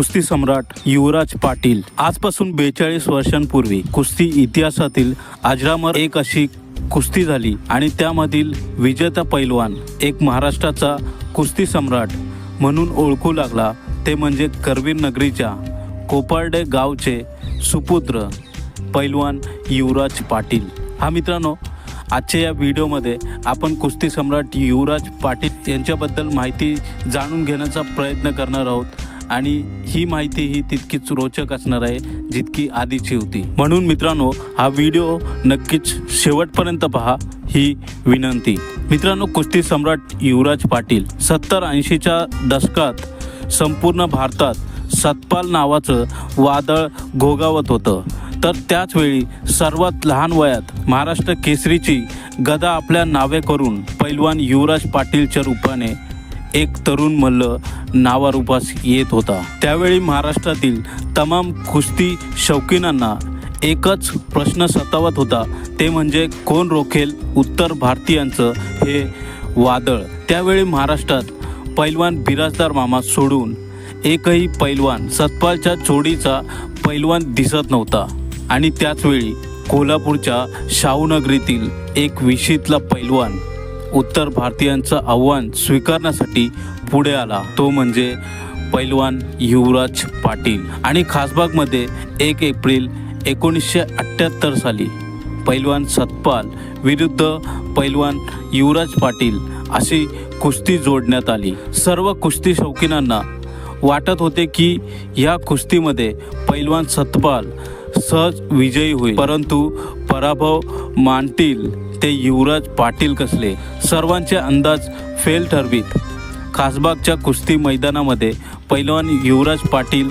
कुस्ती सम्राट युवराज पाटील. आजपासून बेचाळीस वर्षांपूर्वी कुस्ती इतिहासातील अजरामर एक अशी कुस्ती झाली आणि त्यामधील विजेता पैलवान एक महाराष्ट्राचा कुस्ती सम्राट म्हणून ओळखू लागला. ते म्हणजे करवीर नगरीच्या कोपर्डे गावचे सुपुत्र पैलवान युवराज पाटील. हा मित्रांनो आजच्या या व्हिडिओमध्ये आपण कुस्ती सम्राट युवराज पाटील यांच्याबद्दल माहिती जाणून घेण्याचा प्रयत्न करणार आहोत. आणि ही माहिती ही तितकीच रोचक असणार आहे जितकी आधीची होती. म्हणून मित्रांनो हा व्हिडिओ नक्कीच शेवटपर्यंत पहा ही विनंती. मित्रांनो कुस्ती सम्राट युवराज पाटील सत्तर ऐंशीच्या दशकात संपूर्ण भारतात सतपाल नावाचं वादळ घोगावत होतं. तर त्याचवेळी सर्वात लहान वयात महाराष्ट्र केसरीची गदा आपल्या नावे करून पैलवान युवराज पाटीलच्या रूपाने एक तरुण मल्ल नावारूपास येत होता. त्यावेळी महाराष्ट्रातील तमाम कुस्ती शौकीनांना एकच प्रश्न सतावत होता. ते म्हणजे कोण रोखेल उत्तर भारतीयांचं हे वादळ? त्यावेळी महाराष्ट्रात पैलवान बिराजदार मामा सोडून एकही पैलवान सतपालच्या जोडीचा पैलवान दिसत नव्हता. आणि त्याचवेळी कोल्हापूरच्या शाहूनगरीतील एक विशीतला पैलवान उत्तर भारतीयांचं आव्हान स्वीकारण्यासाठी पुढे आला. तो म्हणजे पैलवान युवराज पाटील. आणि खासबागमध्ये एक एप्रिल एकोणीसशे अठ्ठ्याहत्तर साली पैलवान सतपाल विरुद्ध पैलवान युवराज पाटील अशी कुस्ती जोडण्यात आली. सर्व कुस्ती शौकीनांना वाटत होते की या कुस्तीमध्ये पैलवान सतपाल सहज विजयी होईल. परंतु पराभव मानतील ते युवराज पाटील कसले? सर्वांचे अंदाज फेल ठरवीत. खासबागच्या कुस्ती मैदानामध्ये पैलवान युवराज पाटील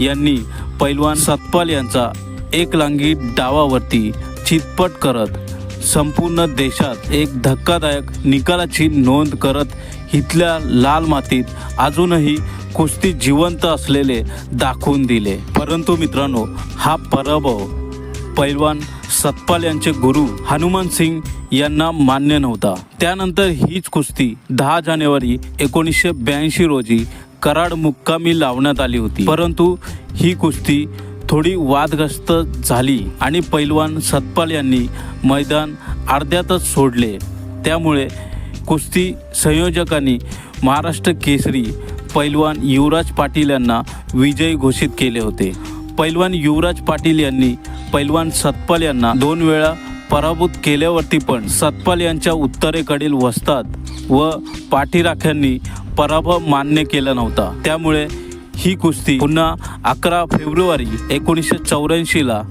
यांनी पैलवान सतपाल यांचा एक लांगी डावावरती चितपट करत संपूर्ण देशात एक धक्कादायक निकालाची नोंद करत इथल्या लाल मातीत अजूनही कुस्ती जिवंत असलेले दाखवून दिले. परंतु मित्रांनो हा पराभव पैलवान सतपाल यांचे गुरु हनुमान सिंग यांना मान्य नव्हता. त्यानंतर हीच कुस्ती दहा जानेवारी एकोणीसशे ब्याऐंशी रोजी कराड मुक्कामी लावण्यात आली होती. परंतु ही कुस्ती थोडी वादग्रस्त झाली आणि पैलवान सतपाल यांनी मैदान अर्ध्यातच सोडले. त्यामुळे कुस्ती संयोजकांनी महाराष्ट्र केसरी पैलवान युवराज पाटील यांना विजयी घोषित केले होते. पैलवान युवराज पाटील यांनी पैलवान सतपाल यांना दोन वेळा पराभूत केल्यावरती पण सतपाल यांच्या उत्तरेकडील वस्तात व पाठीराख्यांनी पराभव मान्य केला नव्हता. त्यामुळे ही कुस्ती पुन्हा अकरा फेब्रुवारी एकोणीसशे चौऱ्याऐंशीला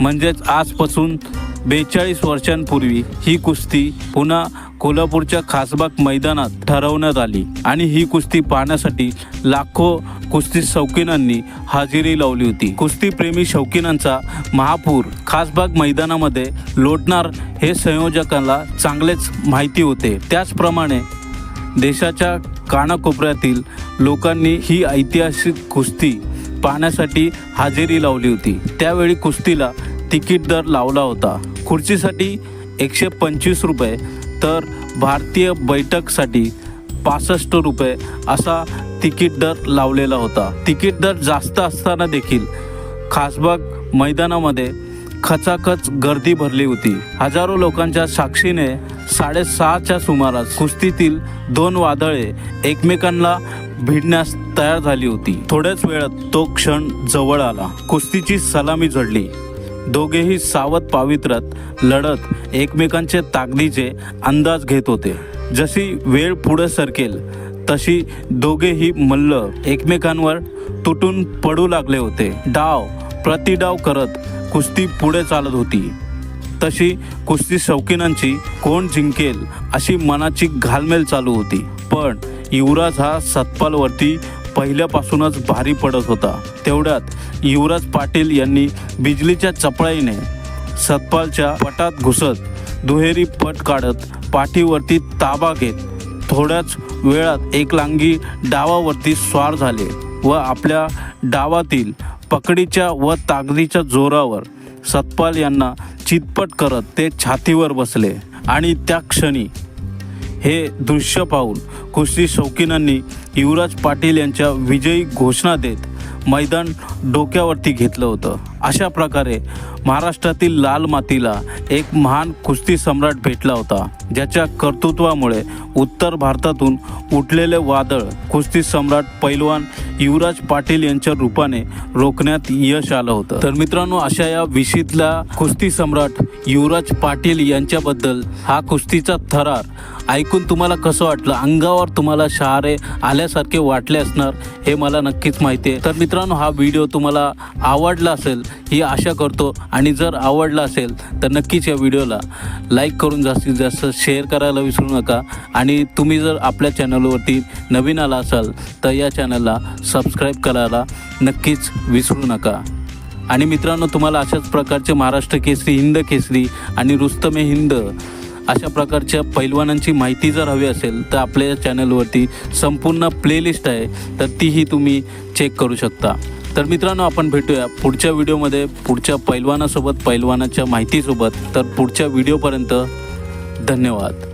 म्हणजेच आजपासून बेचाळीस वर्षांपूर्वी ही कुस्ती पुन्हा कोल्हापूरच्या खासबाग मैदानात ठरवण्यात आली आणि ही कुस्ती पाहण्यासाठी लाखो कुस्ती शौकीनांनी हजेरी लावली होती. कुस्तीप्रेमी शौकीनांचा महापूर खासबाग मैदानामध्ये लोटणार हे संयोजकांना चांगलेच माहिती होते. त्याचप्रमाणे देशाच्या कानाकोपऱ्यातील लोकांनी ही ऐतिहासिक कुस्ती पाहण्यासाठी हजेरी लावली होती. त्यावेळी कुस्तीला तिकीट दर लावला होता. खुर्चीसाठी एकशे पंचवीस रुपये तर भारतीय बैठकसाठी पासष्ट रुपये असा तिकीट दर लावलेला होता. तिकीट दर जास्त असताना देखील खासबाग मैदानामध्ये खचाखच गर्दी भरली होती. हजारो लोकांच्या साक्षीने साडेसहाच्या सुमारास कुस्तीतील दोन वादळे एकमेकांना भिडण्यास तयार झाली होती. थोड्याच वेळात तो क्षण जवळ आला. कुस्तीची सलामी झडली. दोघेही सावध पावित्र्यात लढत एकमेकांचे ताकदीचे अंदाज घेत होते. जशी वेळ पुढे सरकेल तशी दोघेही मल्ल एकमेकांवर तुटून पडू लागले होते. डाव प्रतिडाव करत कुस्ती पुढे चालत होती. तशी कुस्ती शौकीनांची कोण जिंकेल अशी मनाची घालमेल चालू होती. पण युवराज हा सतपालवरती पहिल्यापासूनच भारी पडत होता. तेवढ्यात युवराज पाटील यांनी बिजलीच्या चपळाईने सतपालच्या पटात घुसत दुहेरी पट काढत पाठीवरती ताबा घेत थोड्याच वेळात एक लांगी डावावरती स्वार झाले व आपल्या डावातील पकडीच्या व ताकदीच्या जोरावर सतपाल यांना चितपट करत ते छातीवर बसले. आणि त्या क्षणी हे दृश्य पाहून कुस्ती शौकीनांनी युवराज पाटील यांच्या विजयी घोषणा देत मैदान डोक्यावरती घेतलं होतं. अशा प्रकारे महाराष्ट्रातील लाल मातीला एक महान कुस्ती सम्राट भेटला होता ज्याच्या कर्तृत्वामुळे उत्तर भारतातून उठलेले वादळ कुस्ती सम्राट पैलवान युवराज पाटील यांच्या रूपाने रोखण्यात यश आलं होतं. तर मित्रांनो अशा या विशीतल्या कुस्ती सम्राट युवराज पाटील यांच्याबद्दल हा कुस्तीचा थरार ऐकून तुम्हाला कसं वाटलं? अंगावर तुम्हाला शहारे आल्यासारखे वाटले असणार हे मला नक्कीच माहिती आहे. तर मित्रांनो हा व्हिडिओ तुम्हाला आवडला असेल ही आशा करतो. आणि जर आवडला असेल तर नक्कीच या व्हिडिओला लाईक करून जास्तीत जास्त शेअर करायला विसरू नका. आणि तुम्ही जर आपल्या चॅनलवरती नवीन आला असाल तर या चॅनलला सबस्क्राईब करायला नक्कीच विसरू नका. आणि मित्रांनो तुम्हाला अशाच प्रकारचे महाराष्ट्र केसरी हिंद केसरी आणि रुस्तमे हिंद अशा प्रकारच्या पैलवानांची माहिती जर हवी असेल तर आपल्या चॅनलवरती संपूर्ण प्लेलिस्ट आहे तर तीही तुम्ही चेक करू शकता. तर मित्रांनो आपण भेटूया पुढच्या व्हिडिओमध्ये पुढच्या पैलवानासोबत पैलवानाच्या माहितीसोबत. तर पुढच्या व्हिडिओपर्यंत धन्यवाद.